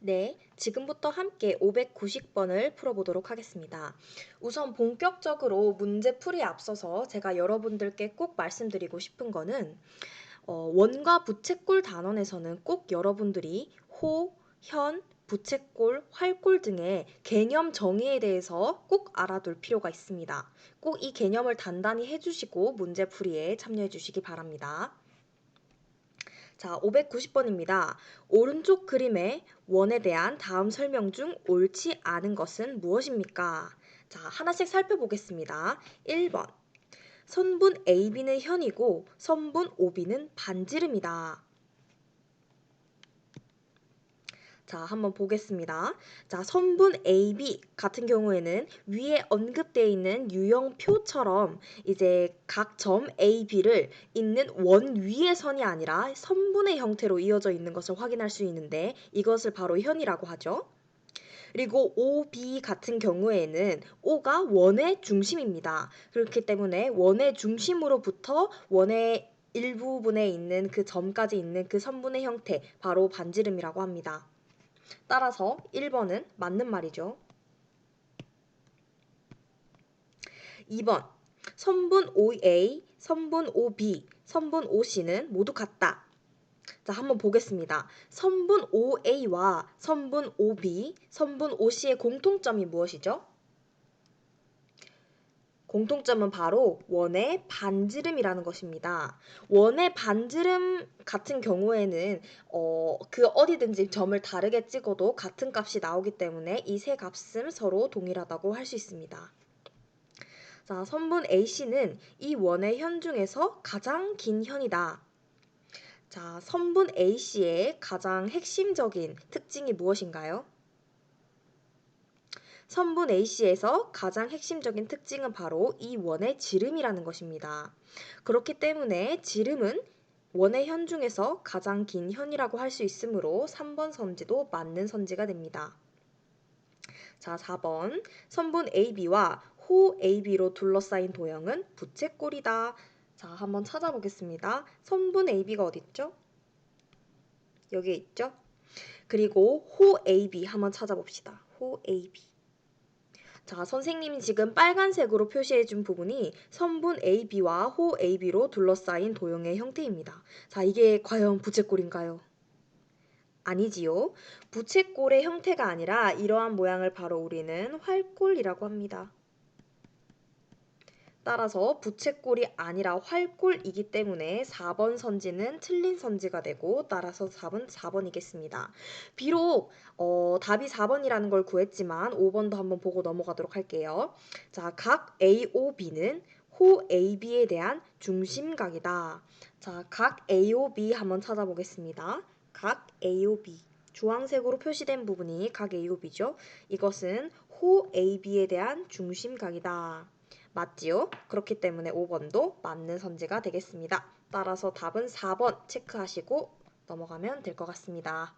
네, 지금부터 함께 590번을 풀어보도록 하겠습니다. 우선 본격적으로 문제 풀이에 앞서서 제가 여러분들께 꼭 말씀드리고 싶은 거는 어, 원과 부채꼴 단원에서는 꼭 여러분들이 호, 현, 부채꼴, 활꼴 등의 개념 정의에 대해서 꼭 알아둘 필요가 있습니다. 꼭 이 개념을 단단히 해주시고 문제 풀이에 참여해 주시기 바랍니다. 자, 590번입니다. 오른쪽 그림의 원에 대한 다음 설명 중 옳지 않은 것은 무엇입니까? 자, 하나씩 살펴보겠습니다. 1번. 선분 AB는 현이고 선분 OB는 반지름이다. 자, 한번 보겠습니다. 자, 선분 AB 같은 경우에는 위에 언급되어 있는 유형표처럼 이제 각 점 AB를 있는 원 위의 선이 아니라 선분의 형태로 이어져 있는 것을 확인할 수 있는데 이것을 바로 현이라고 하죠. 그리고 OB 같은 경우에는 O가 원의 중심입니다. 그렇기 때문에 원의 중심으로부터 원의 일부분에 있는 그 점까지 있는 그 선분의 형태, 바로 반지름이라고 합니다. 따라서 1번은 맞는 말이죠. 2번 선분 OA, 선분 OB, 선분 OC는 모두 같다. 자, 한번 보겠습니다. 선분 OA와 선분 OB, 선분 OC의 공통점이 무엇이죠? 공통점은 바로 원의 반지름이라는 것입니다. 원의 반지름 같은 경우에는 어, 그 어디든지 점을 다르게 찍어도 같은 값이 나오기 때문에 이 세 값은 서로 동일하다고 할 수 있습니다. 자, 선분 AC는 이 원의 현 중에서 가장 긴 현이다. 자, 선분 AC의 가장 핵심적인 특징이 무엇인가요? 선분 AC에서 가장 핵심적인 특징은 바로 이 원의 지름이라는 것입니다. 그렇기 때문에 지름은 원의 현 중에서 가장 긴 현이라고 할 수 있으므로 3번 선지도 맞는 선지가 됩니다. 자, 4번. 선분 AB와 호 AB로 둘러싸인 도형은 부채꼴이다. 자, 한번 찾아보겠습니다. 선분 AB가 어디 있죠? 여기에 있죠? 그리고 호 AB 한번 찾아봅시다. 호 AB. 자, 선생님이 지금 빨간색으로 표시해 준 부분이 선분 AB와 호 AB로 둘러싸인 도형의 형태입니다. 자, 이게 과연 부채꼴인가요? 아니지요. 부채꼴의 형태가 아니라 이러한 모양을 바로 우리는 활꼴이라고 합니다. 따라서 부채꼴이 아니라 활꼴이기 때문에 4번 선지는 틀린 선지가 되고 따라서 4번 4번이겠습니다. 비록 어, 답이 4번이라는 걸 구했지만 5번도 한번 보고 넘어가도록 할게요. 자, 각 AOB는 호 AB에 대한 중심각이다. 자, 각 AOB 한번 찾아보겠습니다. 각 AOB. 주황색으로 표시된 부분이 각 AOB죠. 이것은 호 AB에 대한 중심각이다. 맞지요? 그렇기 때문에 5번도 맞는 선지가 되겠습니다. 따라서 답은 4번 체크하시고 넘어가면 될 것 같습니다.